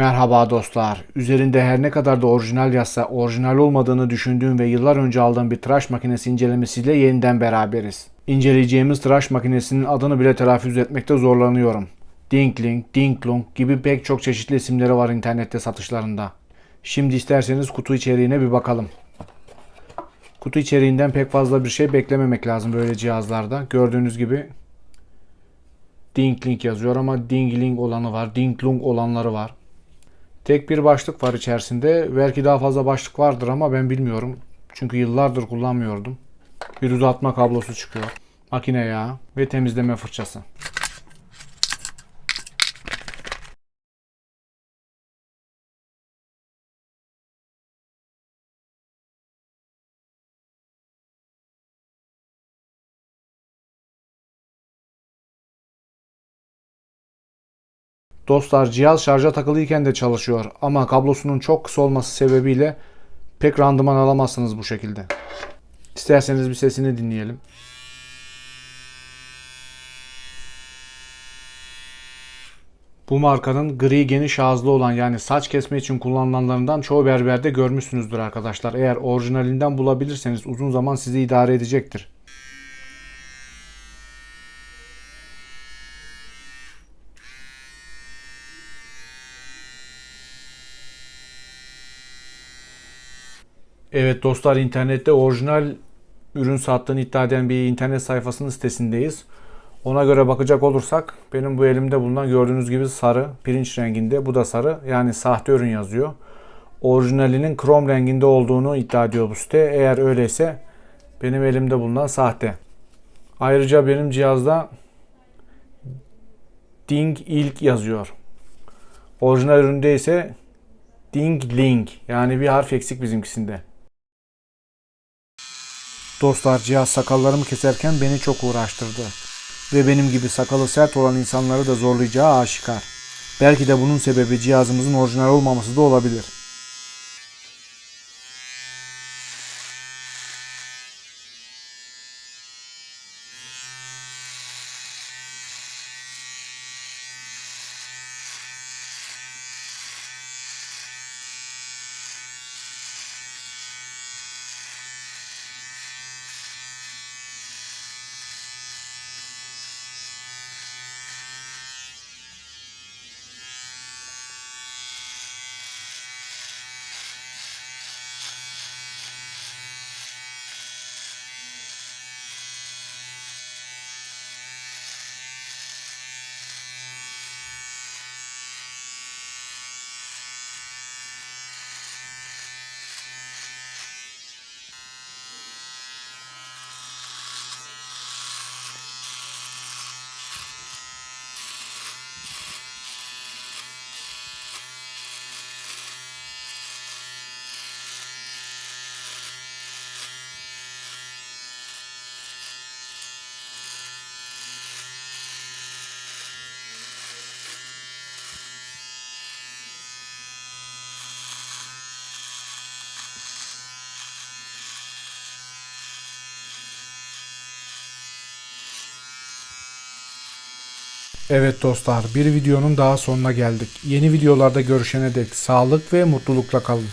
Merhaba dostlar. Üzerinde her ne kadar da orijinal yazsa orijinal olmadığını düşündüğüm ve yıllar önce aldığım bir tıraş makinesi incelemesiyle yeniden beraberiz. İnceleyeceğimiz tıraş makinesinin adını bile telaffuz etmekte zorlanıyorum. Dinkling, Dinklung gibi pek çok çeşitli isimleri var internette satışlarında. Şimdi isterseniz kutu içeriğine bir bakalım. Kutu içeriğinden pek fazla bir şey beklememek lazım böyle cihazlarda. Gördüğünüz gibi Dinkling yazıyor ama Dingling olanı var, Dinklung olanları var. Tek bir başlık var içerisinde. Belki daha fazla başlık vardır ama ben bilmiyorum. Çünkü yıllardır kullanmıyordum. Bir uzatma kablosu çıkıyor. Makine yağı ve temizleme fırçası. Dostlar cihaz şarja takılıyken de çalışıyor ama kablosunun çok kısa olması sebebiyle pek randıman alamazsınız bu şekilde. İsterseniz bir sesini dinleyelim. Bu markanın gri geniş ağızlı olan yani saç kesme için kullanılanlarından çoğu berberde görmüşsünüzdür arkadaşlar. Eğer orijinalinden bulabilirseniz uzun zaman sizi idare edecektir. Evet dostlar internette orijinal ürün sattığını iddia eden bir internet sayfasının sitesindeyiz. Ona göre bakacak olursak benim bu elimde bulunan gördüğünüz gibi sarı pirinç renginde bu da sarı yani sahte ürün yazıyor. Orijinalinin krom renginde olduğunu iddia ediyor bu site. Eğer öyleyse benim elimde bulunan sahte. Ayrıca benim cihazda Ding ilk yazıyor. Orijinal üründe ise Ding Ling yani bir harf eksik bizimkisinde. Dostlar cihaz sakallarımı keserken beni çok uğraştırdı. Ve benim gibi sakalı sert olan insanları da zorlayacağı aşikar. Belki de bunun sebebi cihazımızın orijinal olmaması da olabilir. Evet dostlar bir videonun daha sonuna geldik. Yeni videolarda görüşene dek sağlık ve mutlulukla kalın.